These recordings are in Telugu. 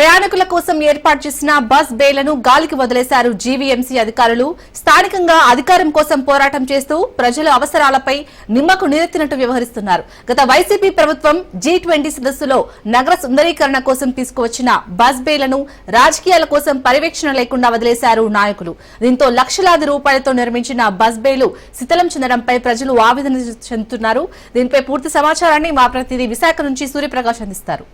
ప్రయాణికుల కోసం ఏర్పాటు చేసిన బస్ బేలను గాలికి వదిలేశారు జీవీఎంసీ అధికారులు. స్థానికంగా అధికారం కోసం పోరాటం చేస్తూ ప్రజల అవసరాలపై నిమ్మకు నీరెత్తినట్టు వ్యవహరిస్తున్నారు. గత వైసీపీ ప్రభుత్వం జీ ట్వంటీ సదస్సులో నగర సుందరీకరణ కోసం తీసుకువచ్చిన బస్ బేలను రాజకీయాల కోసం పర్యవేక్షణ లేకుండా వదిలేశారు నాయకులు. దీంతో లక్షలాది రూపాయలతో నిర్మించిన బస్ బేలు శిథిలం చెందడంపై ప్రజలు ఆవేదన చెందుతున్నారు. దీనిపై పూర్తి సమాచారాన్ని మా ప్రతినిధి విశాఖ నుంచి సూర్యప్రకాష్ అందిస్తారు.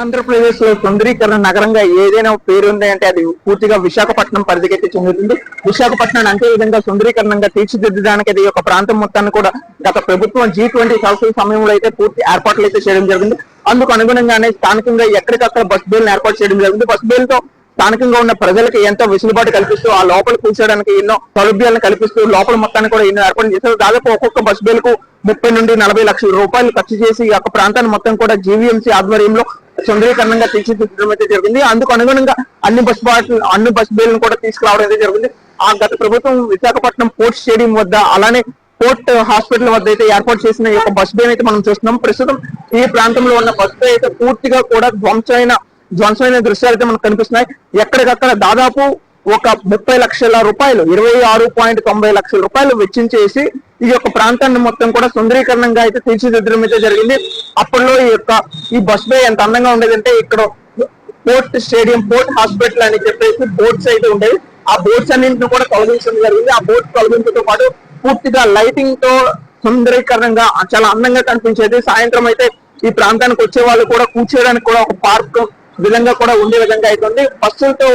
ఆంధ్రప్రదేశ్లో సుందరీకరణ నగరంగా ఏదైనా పేరు ఉంది అంటే అది పూర్తిగా విశాఖపట్నం పరిధికైతే చెందుతుంది. విశాఖపట్నం అంతే విధంగా సుందరీకరణంగా తీర్చిదిద్దడానికి అది ఒక ప్రాంతం మొత్తాన్ని కూడా గత ప్రభుత్వం జీ ట్వంటీ సదస్సుల సమయంలో అయితే పూర్తి ఏర్పాట్లు అయితే చేయడం జరిగింది. అందుకు అనుగుణంగానే స్థానికంగా ఎక్కడికక్కడ బస్ బేల్ని ఏర్పాటు చేయడం జరిగింది. బస్ బేల్తో స్థానికంగా ఉన్న ప్రజలకు ఎంతో వెసులుబాటు కల్పిస్తూ ఆ లోపల కూర్చోడానికి ఎన్నో సౌలభ్యాలను కల్పిస్తూ లోపల మొత్తాన్ని కూడా ఎన్నో ఏర్పాటు చేశారు. దాదాపు ఒక్కొక్క బస్ బేలకు ముప్పై నుండి నలభై లక్షల రూపాయలు ఖర్చు చేసి ఈ యొక్క ప్రాంతాన్ని మొత్తం కూడా జీవీఎంసీ ఆధ్వర్యంలో సుందరీకరణంగా తీర్చిదిద్దడం అయితే జరిగింది. అందుకు అనుగుణంగా అన్ని బస్ బాటలు అన్ని బస్ బేలను కూడా తీసుకురావడం అయితే జరిగింది. ఆ గత ప్రభుత్వం విశాఖపట్నం పోర్ట్ స్టేడియం వద్ద అలానే పోర్ట్ హాస్పిటల్ వద్ద అయితే ఏర్పాటు చేసిన ఈ యొక్క బస్ బే అయితే మనం చూస్తున్నాం. ప్రస్తుతం ఈ ప్రాంతంలో ఉన్న బస్ బే అయితే పూర్తిగా కూడా ధ్వంసమైన ధ్వంసమైన దృశ్యాలు అయితే మనకు కనిపిస్తున్నాయి. ఎక్కడికక్కడ దాదాపు ఒక ముప్పై లక్షల రూపాయలు ఇరవై ఆరు పాయింట్ తొంభై లక్షల రూపాయలు వెచ్చించేసి ఈ యొక్క ప్రాంతాన్ని మొత్తం కూడా సుందరీకరణంగా అయితే తీర్చిదిద్దడం అయితే జరిగింది. అప్పట్లో ఈ యొక్క ఈ బస్ బే ఎంత అందంగా ఉండేదంటే ఇక్కడ పోర్ట్ స్టేడియం పోర్ట్ హాస్పిటల్ అని చెప్పేసి బోట్స్ అయితే ఉండేవి. ఆ బోట్స్ అన్నింటిని కూడా తొలగించడం జరిగింది. ఆ బోట్ తొలగించడంతో పాటు పూర్తిగా లైటింగ్తో సుందరీకరణంగా చాలా అందంగా కనిపించేది. సాయంత్రం అయితే ఈ ప్రాంతానికి వచ్చే వాళ్ళు కూడా కూర్చోడానికి కూడా ఒక పార్క్ విధంగా కూడా ఉండే విధంగా అయితే ఉంది. బస్సులతో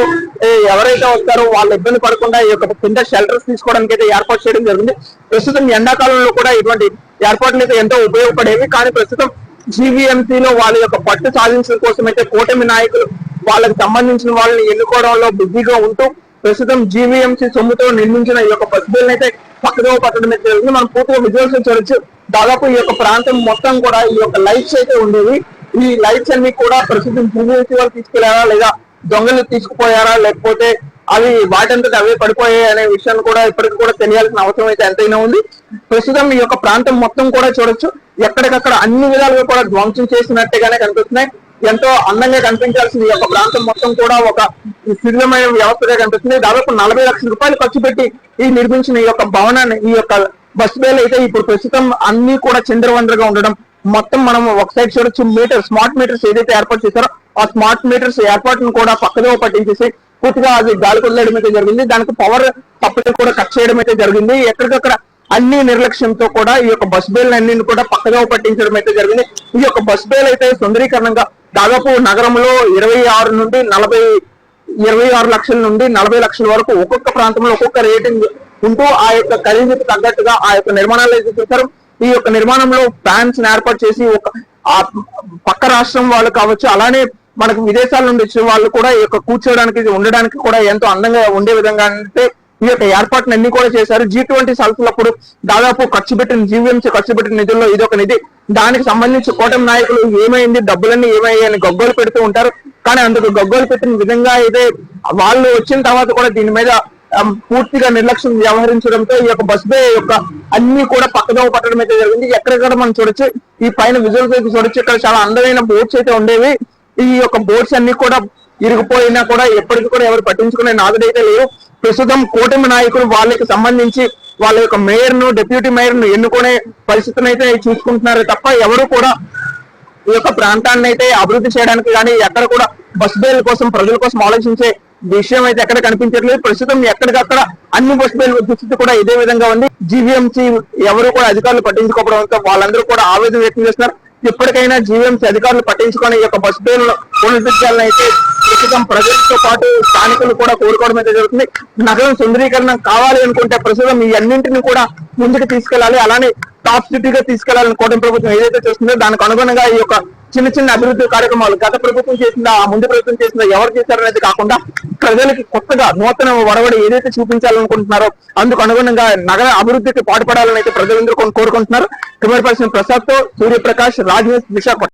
ఎవరైతే వస్తారో వాళ్ళు ఇబ్బంది పడకుండా ఈ యొక్క కింద షెల్టర్స్ తీసుకోవడానికి అయితే ఏర్పాటు చేయడం జరిగింది. ప్రస్తుతం ఎండాకాలంలో కూడా ఇటువంటి ఏర్పాట్లు అయితే ఎంతో ఉపయోగపడేవి. కానీ ప్రస్తుతం జీవీఎంసీలో లో వాళ్ళ యొక్క పట్టు సాధించడం కోసం అయితే కూటమి నాయకులు వాళ్ళకి సంబంధించిన వాళ్ళని ఎన్నుకోవడంలో బిజీగా ఉంటూ ప్రస్తుతం జీవీఎంసీ సొమ్ముతో నిర్మించిన ఈ యొక్క బస్సులను అయితే పక్కదో పట్టడం అయితే జరిగింది. మనం పూర్తిగా విజువల్స్ చూడొచ్చు. దాదాపు ఈ యొక్క ప్రాంతం మొత్తం కూడా ఈ యొక్క లైట్స్ అయితే ఉండేవి. ఈ లైట్స్ అన్ని కూడా ప్రస్తుతం జీవీఎంసీ వాళ్ళు తీసుకెళ్ళారా లేదా దొంగలు తీసుకుపోయారా లేకపోతే అవి వాటంతట అవే పడిపోయాయి అనే విషయాన్ని కూడా ఇప్పటికి కూడా తెలియాల్సిన అవసరం అయితే ఎంతైనా ఉంది. ప్రస్తుతం ఈ యొక్క ప్రాంతం మొత్తం కూడా చూడొచ్చు. ఎక్కడికక్కడ అన్ని విధాలుగా కూడా ధ్వంసం చేసినట్టుగానే కనిపిస్తున్నాయి. ఎంతో అందంగా కనిపించాల్సిన ఈ యొక్క ప్రాంతం మొత్తం కూడా ఒక శిథిలమైన వ్యవస్థగా కనిపిస్తుంది. దాదాపు నలభై లక్షల రూపాయలు ఖర్చు పెట్టి ఈ నిర్మించిన ఈ యొక్క భవనాన్ని ఈ యొక్క బస్ బేలు అయితే ఇప్పుడు ప్రస్తుతం అన్ని కూడా చిందరవందరగా ఉండడం మొత్తం మనం ఒక సైడ్ చూడొచ్చు మీటర్ స్మార్ట్ మీటర్స్ ఏదైతే ఏర్పాటు చేశారో ఆ స్మార్ట్ మీటర్స్ ఏర్పాటును కూడా పక్కదో పట్టించేసి పూర్తిగా అది గాలి కొల్లడం అయితే జరిగింది. దానికి పవర్ సప్లై కూడా కట్ చేయడం అయితే జరిగింది. ఎక్కడికక్కడ అన్ని నిర్లక్ష్యంతో కూడా ఈ యొక్క బస్ బేల్ అన్ని కూడా పక్కగా పట్టించడం అయితే జరిగింది. ఈ యొక్క బస్ బేల్ అయితే సుందరీకరణంగా దాదాపు నగరంలో ఇరవై ఆరు నుండి నలభై ఇరవై ఆరు లక్షల నుండి నలభై లక్షల వరకు ఒక్కొక్క ప్రాంతంలో ఒక్కొక్క రేటింగ్ ఉంటూ ఆ యొక్క ఖరీదుకు తగ్గట్టుగా ఆ యొక్క నిర్మాణాలు అయితే చేశారు. ఈ యొక్క నిర్మాణంలో ఫ్యాన్స్ ఏర్పాటు చేసి ఒక ఆ పక్క రాష్ట్రం వాళ్ళు కావచ్చు అలానే మనకు విదేశాల నుండి వచ్చిన వాళ్ళు కూడా ఈ యొక్క కూర్చోడానికి ఉండడానికి కూడా ఎంతో అందంగా ఉండే విధంగా అంటే ఈ యొక్క ఏర్పాట్లు అన్ని కూడా చేశారు. జీ ట్వంటీ సదస్సులప్పుడు దాదాపు ఖర్చు పెట్టిన జీవీఎంసీ ఖర్చు పెట్టిన నిధుల్లో ఇది ఒక నిధి. దానికి సంబంధించి కూటమి నాయకులు ఏమైంది డబ్బులన్నీ ఏమయ్యాయని అని గగ్గోలు పెడుతూ ఉంటారు. కానీ అందుకు గగ్గోలు పెట్టిన విధంగా అయితే వాళ్ళు వచ్చిన తర్వాత కూడా దీని మీద పూర్తిగా నిర్లక్ష్యం వ్యవహరించడంతో ఈ యొక్క బస్ బే యొక్క అన్ని కూడా పక్కదో పట్టడం అయితే జరిగింది. ఎక్కడెక్కడ మనం చూడొచ్చు. ఈ పైన విజువల్స్ అయితే చూడొచ్చు. ఇక్కడ చాలా అందమైన బోట్స్ అయితే ఉండేవి. ఈ యొక్క బోట్స్ అన్ని కూడా ఇరిగిపోయినా కూడా ఎప్పటికీ కూడా ఎవరు పట్టించుకునే నాదుడైతే లేరు. ప్రస్తుతం కూటమి నాయకులు వాళ్ళకి సంబంధించి వాళ్ళ యొక్క మేయర్ను డిప్యూటీ మేయర్ను ఎన్నుకునే పరిస్థితిని అయితే చూసుకుంటున్నారు తప్ప ఎవరు కూడా ఈ యొక్క ప్రాంతాన్ని అయితే అభివృద్ధి చేయడానికి కానీ ఎక్కడ కూడా బస్ బేల్ కోసం ప్రజల కోసం ఆలోచించే విషయం అయితే ఎక్కడ కనిపించట్లేదు. ప్రస్తుతం ఎక్కడికక్కడ అన్ని బస్ బేల్ దుస్థితి కూడా ఇదే విధంగా ఉంది. జీవీఎంసీ ఎవరు కూడా అధికారులు పట్టించుకోవడంతో వాళ్ళందరూ కూడా ఆవేదన వ్యక్తం చేస్తున్నారు. ఇప్పటికైనా జీఎంసీ అధికారులు పట్టించుకొని ఈ యొక్క బస్ బేల్ పునరుద్ధరించాలని అయితే ప్రస్తుతం ప్రజలతో పాటు స్థానికులు కూడా కోరుకోవడం అయితే జరుగుతుంది. నగరం సుందరీకరణ కావాలి అనుకుంటే ప్రస్తుతం ఈ అన్నింటిని కూడా ముందుకు తీసుకెళ్ళాలి అలానే టాప్ సిటీగా తీసుకెళ్ళాలని కూటమి ప్రభుత్వం ఏదైతే చేస్తుందో దానికి అనుగుణంగా ఈ యొక్క చిన్న చిన్న అభివృద్ధి కార్యక్రమాలు గత ప్రభుత్వం చేసిందా ఆ ముందు ప్రభుత్వం చేసిందా ఎవరు చేశారనేది కాకుండా ప్రజలకి కొత్తగా నూతన వడవడి ఏదైతే చూపించాలనుకుంటున్నారో అందుకు అనుగుణంగా నగర అభివృద్ధికి పాటుపడాలని అయితే ప్రజలందరూ కోరుకుంటున్నారు. కెమెరా పర్సన్ ప్రసాద్తో సూర్యప్రకాష్ రాజ్ విశాఖపట్నం